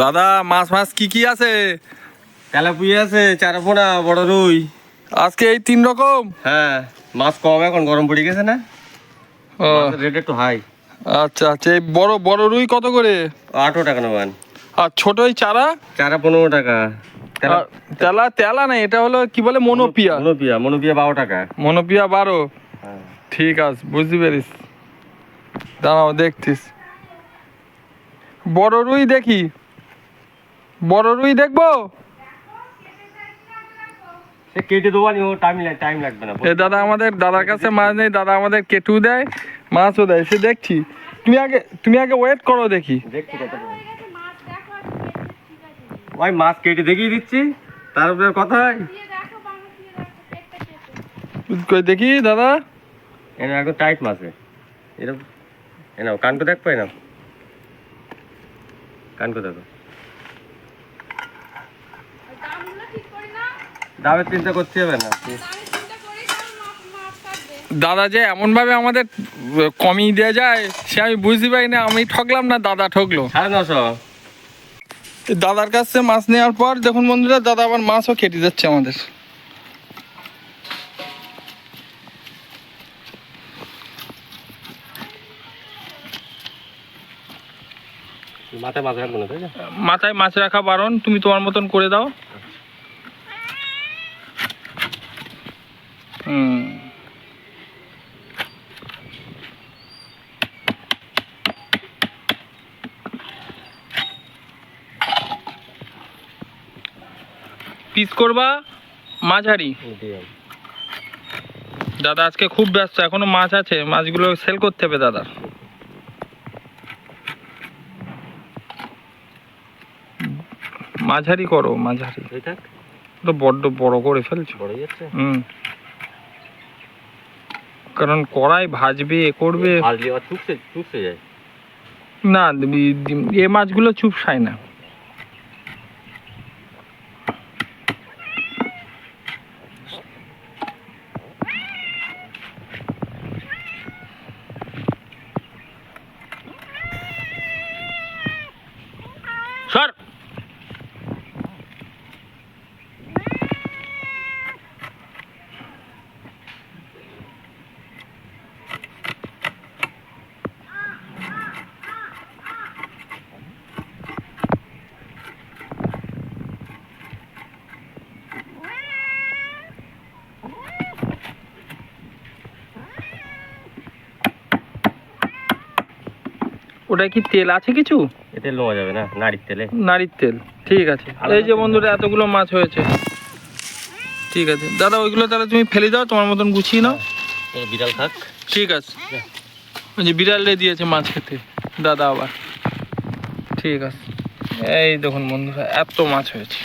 দাদা মাছ মাছ কি কি আছে? তেলাপুই আছে চারাপোনা বড় রুই। আজকে এই তিন রকম? হ্যাঁ মাছ কম এখন গরম পড়ে গেছে না? ও, রেট একটু হাই আচ্ছা আচ্ছা এই বড় বড় রুই কত করে? আটও টাকা নেবেন আর ছোট এই চারা? চারা পনেরো টাকা। তেলা তেলা না এটা হলো কি বলে মনোপিয়া। মনোপিয়া মনোপিয়া বারো টাকা। মনোপিয়া বারো? হ্যাঁ। ঠিক আছে বুঝতে পেরিস দাঁড়াও দেখছিস বড় রুই দেখি। বড় রুই দেখব? সে কেটে দেবো টাইম টাইম লাগবে না। এ দাদা আমাদের দাদার কাছে মাছ নেই দাদা আমাদের কেটু দেয় মাছও দেয় সে দেখছি। তুমি আগে তুমি আগে ওয়েট করো দেখি। ওই মাছ কেটে দেখিয়ে দিচ্ছি তার উপরে কথা কই দেখি দাদা। এনে একদম টাইট মাছে এরকম এনাও কানকো দেখ পাই না কানকো দেখো। দামের চিন্তা করতে হবে না। দাদা যে এমন ভাবে আমাদের কমিয়ে দেওয়া যায় সে আমি বুঝতে পারি না আমি ঠকলাম না দাদা ঠকলো। সাড়ে নশো। দাদার কাছে মাছ নেওয়ার পর দেখুন বন্ধুরা দাদা আবার মাছও কেটে যাচ্ছে আমাদের। মাথায় মাছ রাখব না তাই না? মাথায় মাছ রাখা বারণ তুমি তোমার মতন করে দাও। পিস করবা মাঝারি। দাদা আজকে খুব ব্যস্ত এখনও মাছ আছে মাছগুলো সেল করতে হবে দাদা। মাঝারি করো মাঝারি। তো বড্ড বড় করে ফেলছো। বড় যাচ্ছে? হুম। কারণ কড়াই ভাজবে এ করবে। না এ মাছগুলো চুপসায় না। सर ওটা কি তেল আছে কিছু? এতে লোয়া যাবে না নাড়ির তেলে। নারীর তেল ঠিক আছে। এই যে তেল বন্ধুরা এতগুলো মাছ হয়েছে। ঠিক আছে। দাদা ওইগুলো তাহলে তুমি ফেলে দাও তোমার মতন গুছিয়ে নাও। বিড়াল খাক ঠিক আছে। ওই যে বিড়ালে দিয়েছে মাছ খেতে দাদা আবার। ঠিক আছে। এই দেখুন বন্ধুরা এত মাছ হয়েছে।